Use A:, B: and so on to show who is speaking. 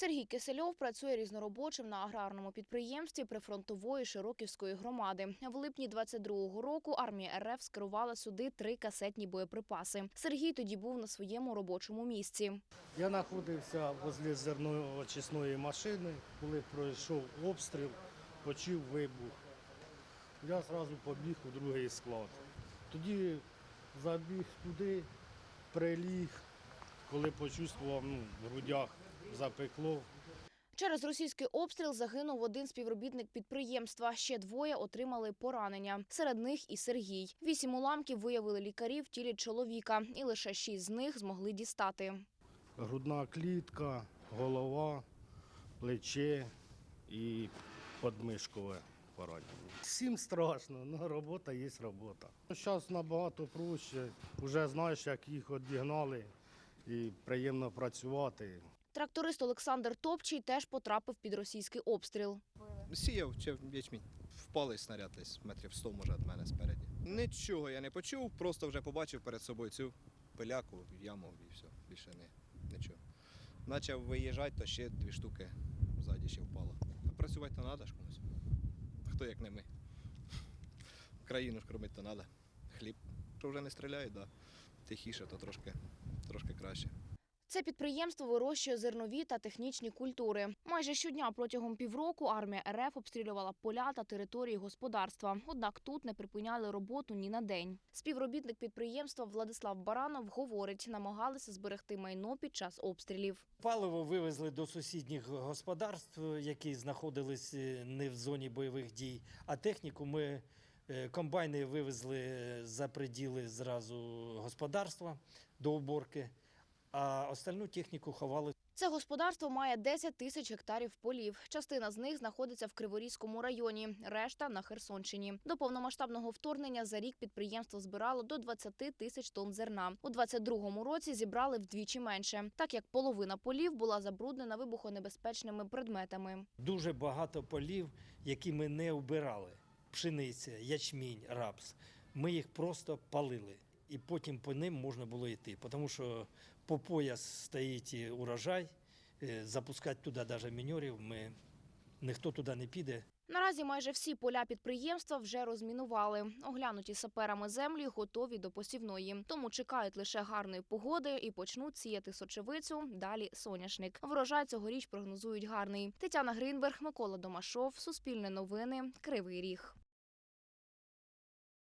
A: Сергій Кисельов працює різноробочим на аграрному підприємстві прифронтової Широківської громади. В липні 22-го року армія РФ скерувала сюди три касетні боєприпаси. Сергій тоді був на своєму робочому місці.
B: Я знаходився возле зерноочисної машини, коли пройшов обстріл, почув вибух. Я одразу побіг у другий склад. Тоді забіг туди, приліг, коли почувствував ну, в грудях запекло.
A: Через російський обстріл загинув один співробітник підприємства. Ще двоє отримали поранення. Серед них і Сергій. Вісім уламків виявили лікарі в тілі чоловіка, і лише шість з них змогли дістати.
B: Грудна клітка, голова, плече і подмишкове поранення. Всім страшно, але робота є робота. Зараз набагато проще, вже знаєш, як їх відігнали і приємно працювати.
A: Тракторист Олександр Топчий теж потрапив під російський обстріл.
C: Сіяв чи ячмінь. Впалий снаряд десь метрів 100, може, від мене спереді. Нічого я не почув, просто вже побачив перед собою цю пиляку, яму і все. Більше не, нічого. Почав виїжджати, то ще дві штуки ззаді ще впало. Працювати то треба ж комусь. Хто як не ми. Країну ж кормити то треба. Хліб. Що вже не стріляють, да. тихіше, то трошки, трошки краще.
A: Це підприємство вирощує зернові та технічні культури. Майже щодня протягом півроку армія РФ обстрілювала поля та території господарства. Однак тут не припиняли роботу ні на день. Співробітник підприємства Владислав Баранов говорить, намагалися зберегти майно під час обстрілів.
D: Паливо вивезли до сусідніх господарств, які знаходились е, не в зоні бойових дій. А техніку ми е, комбайни вивезли за приділи зразу господарства до уборки, а остальну техніку ховали
A: Це господарство має 10 тисяч гектарів полів. Частина з них знаходиться в Криворізькому районі, решта на Херсонщині. До повномасштабного вторгнення за рік підприємство збирало до 20 тисяч тонн зерна. У 22-му році зібрали вдвічі менше, так як половина полів була забруднена вибухонебезпечними предметами.
D: дуже багато полів, які ми не вбирали. Пшениця, ячмінь, рапс. Ми їх просто палили. І потім по ним можна було йти, тому що по пояс стоїть урожай, е, запускати туди навіть міньорів, ми, ніхто туди не піде.
A: Наразі майже всі поля підприємства вже розмінували. Оглянуті саперами землі готові до посівної. Тому чекають лише гарної погоди і почнуть сіяти сочевицю. Далі соняшник. Врожай цьогоріч прогнозують гарний. Тетяна Гринберг, Микола Домашов, Суспільне новини, Кривий Ріг.